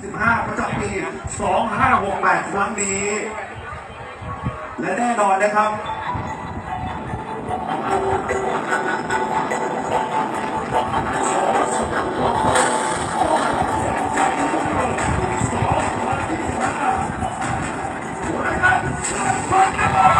15 ประจำปี 2568 ครั้งนี้ และแน่นอนนะครับข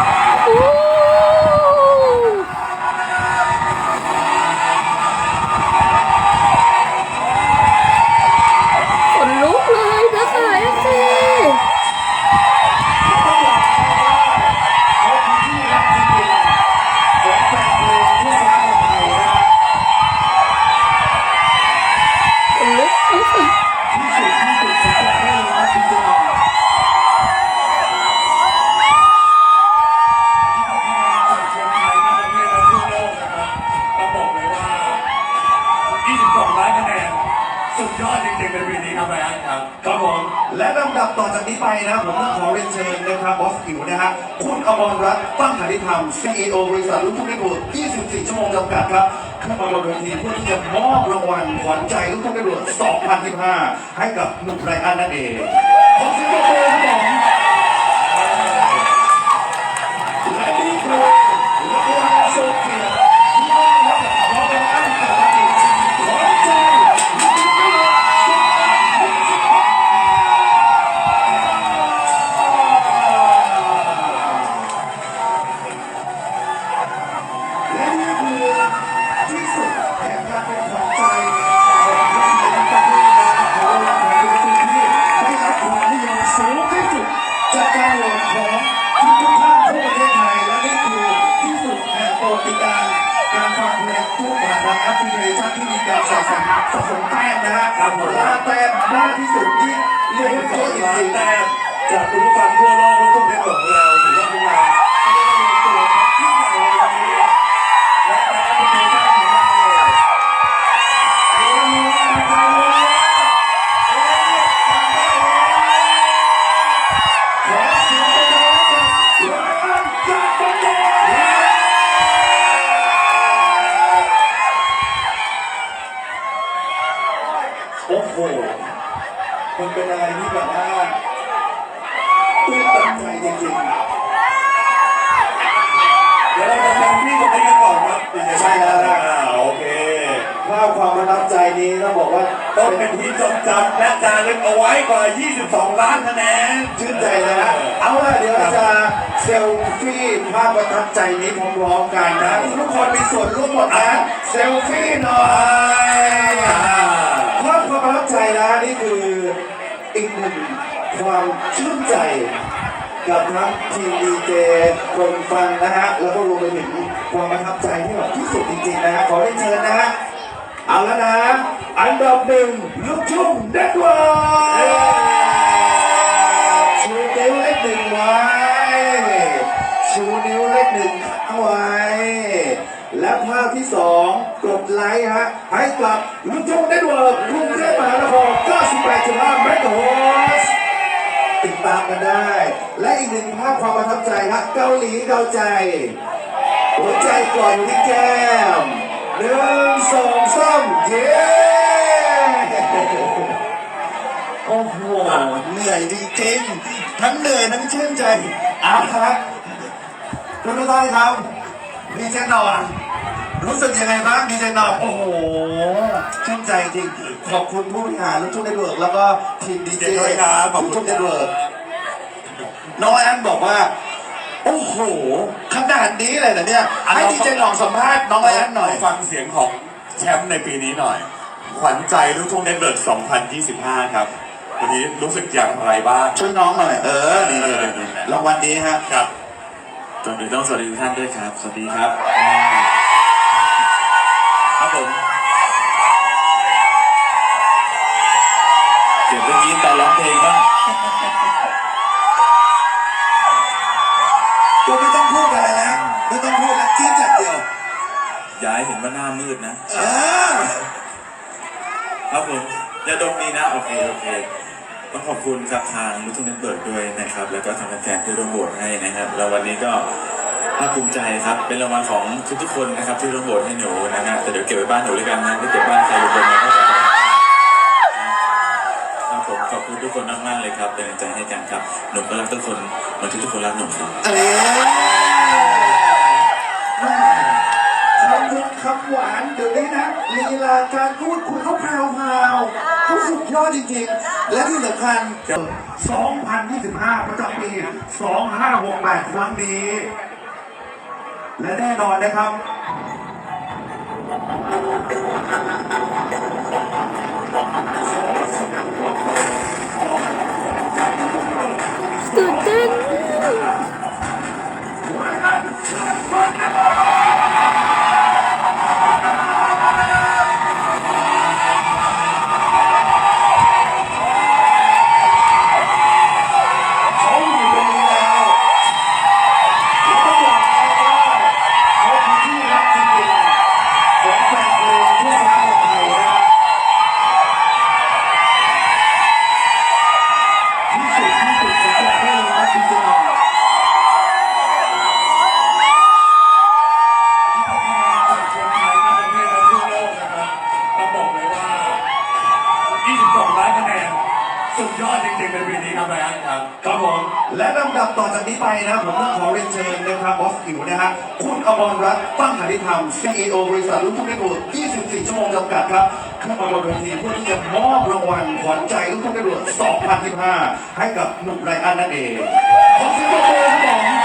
ครับผม และลำดับต่อจากนี้ไปนะผมต้องขอเรียนเชิญนะครับบอสกิวนะฮะคุณอมรรัตน์ตั้งหาริธรรม CEO บริษัทลูกทุ่งได้โปรด24 ชั่วโมงจำกัดครับขึ้นมาบนเวทีเพื่อที่จะมอบรางวัลขวัญใจลูกทุ่งได้โปรด2,015 ให้กับหนุ่มไรอันนั่นเองขอเสียงปรบมือครับผม ครับผมล่าแต้มมากที่สุดที่เรียกว่าเยอะจริงๆแต้มจากคุณผู้ฟังทั่วโลกและทุกเน็ตเวิร์กของเราถือว่าเป็นงานาพความประทับใจนี้ต้องบอกว่าต้องเป็นที่จดจำและจารึกเอาไว้กว่า 22 ล้านคะแนน ชื่นใจนะฮะเอาล่ะเดี๋ยวเราจะเซลฟี่ภาพประทับใจนี้พร้อมๆกันนะทุกคนมีส่วนร่วมหมดนะเซลฟี่หน่อย ภาพความประทับใจนะนี่คืออีกหนึ่งความชื่นใจ กับทั้งทีมดีเจคนฟังนะฮะแล้วก็รวมไปถึงความประทับใจที่แบบที่สุดจริงๆนะฮะขอได้เชิญนะฮะ เอาแล้วนะ อันดับหนึ่งลูกทุ่งเด็ดวชูนิ้วเลขหนึ่งไว้ชูนิ้วเลขหนึ่งข้าไว้ และภาพที่สองกดไลค์ฮะ ให้กับลูกทุ่งเน็ตเวิร์กรุงเทพมหานคร98.5เมกะเฮิรตซ์ติดตามกันได้ และอีกหนึ่งภาพความประทับใจครับเกาหลีเกาใจ หัวใจก่อนที่แก้มหนึ่งสอง นื่อยจริงๆ ทั้งเหนื่อยทั้งชื่นใจเอาครับคุณผู้ชมครับดีเจหนอนรู้สึกยังไงบ้างดีเจหนอนโอ้โหชื่นใจจริง ขอบคุณผู้บริหารลูกทุ่งเน็ตเวิร์กแล้วก็ทีมดีเจเจ๊ด้วยครับขอบลูกคุทุ่ณงเน็ตเวิร์กน้องแอนบอกว่าโอ้โหขนาดนี้เลยนะเนี่ยให้ดีเจหน่องสัมภาษณ์น้องแอนหน่อยฟังเสียงของแชมป์ในปีนี้หน่อย ขวัญใจลูกทุ่งเน็ตเวิร์ก2025 ครับ วันนี้รู้สึกอย่างไรบ้าง ช่วยน้องหน่อย เออ นี่รางวัลนี้ฮะครับก่อนอื่นต้องสวัสดีทุกท่านด้วยครับ สวัสดีครับ ครับผมเก็บเมื่อกี้ตอนร้องเพลงบ้างกูไม่ต้องพูดอะไรแล้วไม่ต้องพูดแล้วคิดจากเดียวอย่าให้เห็นว่าหน้ามืดนะ เออ ครับผมอย่าดมดีนะ โอเค โอเค ต้องขอบคุณครับทางลูกทุ่งเน็ตเบิร์กด้วยนะครับ แล้วก็ทางแฟนๆที่ร่วมโหวตให้นะครับแล้ววันนี้ก็ภาคภูมิใจครับ เป็นรางวัลของทุกๆคนนะครับที่ร่วมโหวตให้หนูนะฮะแต่เดี๋ยวเก็บไว้บ้านหนูด้วยกันนะถ้าเก็บบ้านใครอยู่บนนะก็ครับผมขอบคุณทุกคนมากๆเลยครับ เป็นกำลังใจให้กันครับ หนุ่มก็รักทุกคนเหมือนที่ทุกคนรักหนุ่มครับ เอ๊แม่คำพูดคำหวานเดี๋ยวนี้นะลีลาการพูดคุยเขาแพรวพาวเขาสุดยอดจริงๆ และที่สำคัญ 2025 ประจำปี 2568 ครั้งนี้ และแน่นอนนะครับ สผิวนะฮะคุณอมรรัตน์ตั้งหาริธรรม CEO บริษัทลูกทุ่งเน็ตเวิร์ก24 ชั่วโมงจำกัดครับขึ้นมาบนเวทีเพื่อที่จะมอบรางวัลขวัญใจลูกทุ่งเน็ตเวิร์ก2025 ให้กับหนุ่มไรอันนั่นเองขอเสียงปรบมือครับผม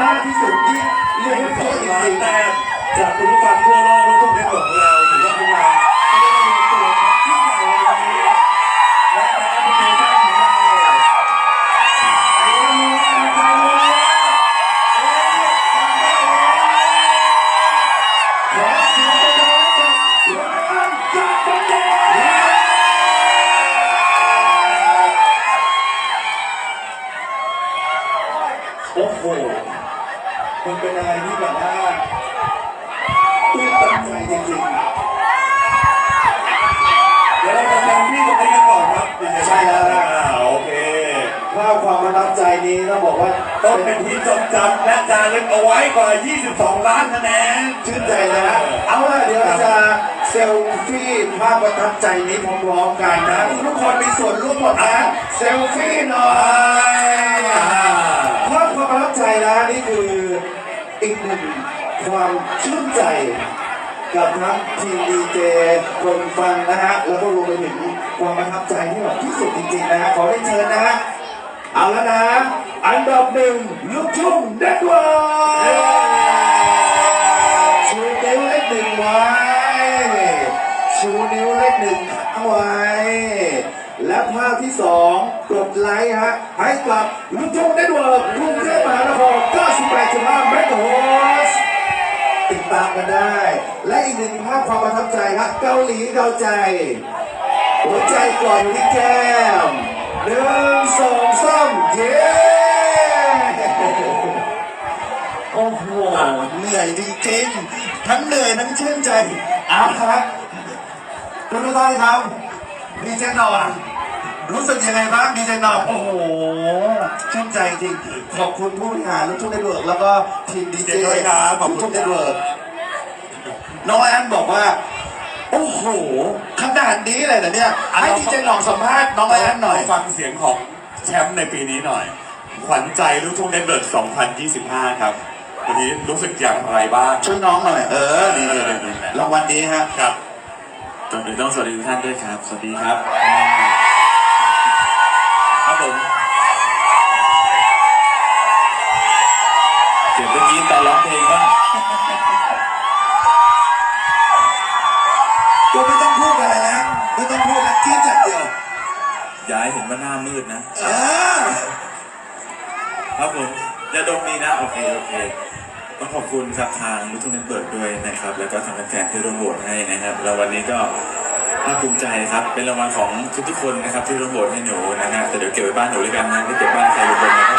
มากที่สุดที่เรียกว่าเยอะจริงๆแต้มจากคุณผู้ฟังทั่วโลกและทุกเน็ เป็นอะไรที่แบบว่าตื้นตันใจจริงๆ เดี๋ยวเราจะทำที่ตรงนี้กันก่อนครับใช่แล้วนะอ่าโอเคภาพความประทับใจนี้ต้องบอกว่าต้องเป็นที่จดจำและจารึกเอาไว้กว่า 22 ล้านคะแนนชื่นใจนะฮะเอาล่ะเดี๋ยวเราจะเซลฟี่ภาพประทับใจนี้พร้อมๆกันนะทุกคนมีส่วนร่วมหมดนะเซลฟี่หน่อยภาพความประทับใจนะนี่คือ อีกหนึ่งความชื่นใจกับทั้งทีมดีเจคนฟังนะฮะ แล้วก็รวมไปถึงความประทับใจที่แบบที่สุดจริงๆนะฮะ ขอได้เชิญนะฮะ เอาแล้วนะ อันดับหนึ่งลูกทุ่งเน็ตเวิร์กชูนิ้วเลขหนึ่งไว้ ชูนิ้วเลขหนึ่งค้างไว้ และภาพที่สองกดไลค์ฮะ ให้กับลูกทุ่งเน็ตเวิร์กกรุงเทพมหานคร 98.5เมกะเฮิรตซ์ติดตามกันได้ และอีกหนึ่งภาพความประทับใจครับเกาหลีเกาใจ หัวใจก่อนที่แก้มหนึ่งสองสามเย้โอ้โหเหนื่อยจริงๆทั้งเหนื่อยทั้งชื่นใจเอาครับคุณผู้ชมครับ ดีเจนอนรู้สึกยังไงบ้างดีเจนอนโอ้โหชื่นใจจริงขอบคุณผู้บริหารลูกทุ่งเน็ตเวิร์กแล้วก็ทีมดีเจเจ๊ด้วยครับขอบลูกคุทุ่ณงคเน็ตรัเวิร์กบน้องแอนบอกว่า โอ้โหขนาดนี้เลยนะเนี่ยให้ดีเจหน่องสัมภาษณ์น้องแอนหน่อยฟังเสียงของแชมป์ในปีนี้หน่อย ขวัญใจลูกทุ่งเน็ตเวิร์ก2025 ครับวันนี้รู้สึกอย่างไรบ้างช่วยน้องหน่อย เออดีดีดีดีรางวัลนี้ฮะครับ ก่อนอื่นต้องสวัสดีทุกท่านด้วยครับ สวัสดีครับ ครับผมเสียงเมื่อกี้ตอนร้องเพลงบ้างกูไม่ต้องพูดอะไรแล้วไม่ต้องพูดแล้วคิดจัดเดียวอย่าให้เห็นว่าหน้ามืดนะ เออ ครับผมจะดมดีนะ โอเค โอเค ต้องขอบคุณครับทางลูกทุ่งเน็ตเบิร์กด้วยนะครับ แล้วก็ทางแฟนๆที่ร่วมโหวตให้นะครับ แล้ววันนี้ก็ภาคภูมิใจครับ เป็นรางวัลของทุกๆคนนะครับที่ร่วมโหวตให้หนูนะฮะแต่เดี๋ยวเก็บไว้บ้านหนูด้วยกันนะไม่เก็บบ้านใครบนๆนะนะ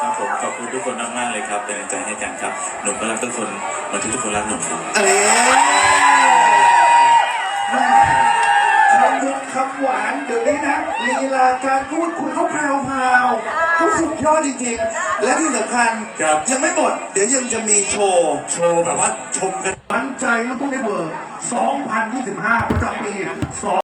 ครับผมขอบคุณทุกคนมากๆเลยครับ เป็นกำลังใจให้กันครับ หนูก็รักทุกคนเหมือนที่ทุกคนรักหนูครับเอ๊แม่คำมุกคำหวานเดี๋ยวนี้ ลีลาการพูดคุยเขาแพรวพราวเขาสุดยอดจริงๆ และที่สำคัญครับ ยังไม่หมด เดี๋ยวยังจะมีโชว์ โชว์แบบว่าชมกัน มันใจลูกทุ่งในเบอร์2025ประจำปี